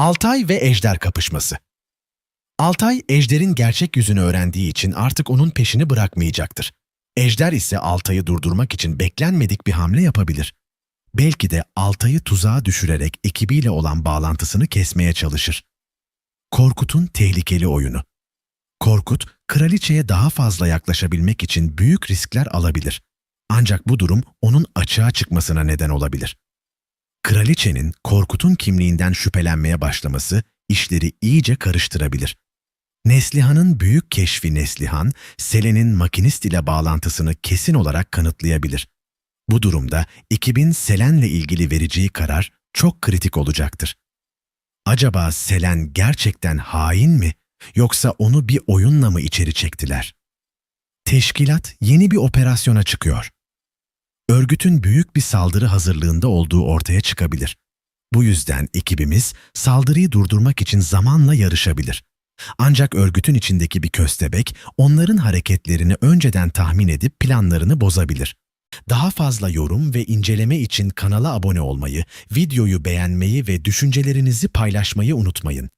Altay ve Ejder kapışması. Altay, Ejder'in gerçek yüzünü öğrendiği için artık onun peşini bırakmayacaktır. Ejder ise Altay'ı durdurmak için beklenmedik bir hamle yapabilir. Belki de Altay'ı tuzağa düşürerek ekibiyle olan bağlantısını kesmeye çalışır. Korkut'un tehlikeli oyunu. Korkut, kraliçeye daha fazla yaklaşabilmek için büyük riskler alabilir. Ancak bu durum onun açığa çıkmasına neden olabilir. Kraliçenin Korkut'un kimliğinden şüphelenmeye başlaması işleri iyice karıştırabilir. Neslihan'ın büyük keşfi Neslihan, Selen'in makinist ile bağlantısını kesin olarak kanıtlayabilir. Bu durumda ekibin Selen'le ilgili vereceği karar çok kritik olacaktır. Acaba Selen gerçekten hain mi yoksa onu bir oyunla mı içeri çektiler? Teşkilat yeni bir operasyona çıkıyor. Örgütün büyük bir saldırı hazırlığında olduğu ortaya çıkabilir. Bu yüzden ekibimiz saldırıyı durdurmak için zamanla yarışabilir. Ancak örgütün içindeki bir köstebek onların hareketlerini önceden tahmin edip planlarını bozabilir. Daha fazla yorum ve inceleme için kanala abone olmayı, videoyu beğenmeyi ve düşüncelerinizi paylaşmayı unutmayın.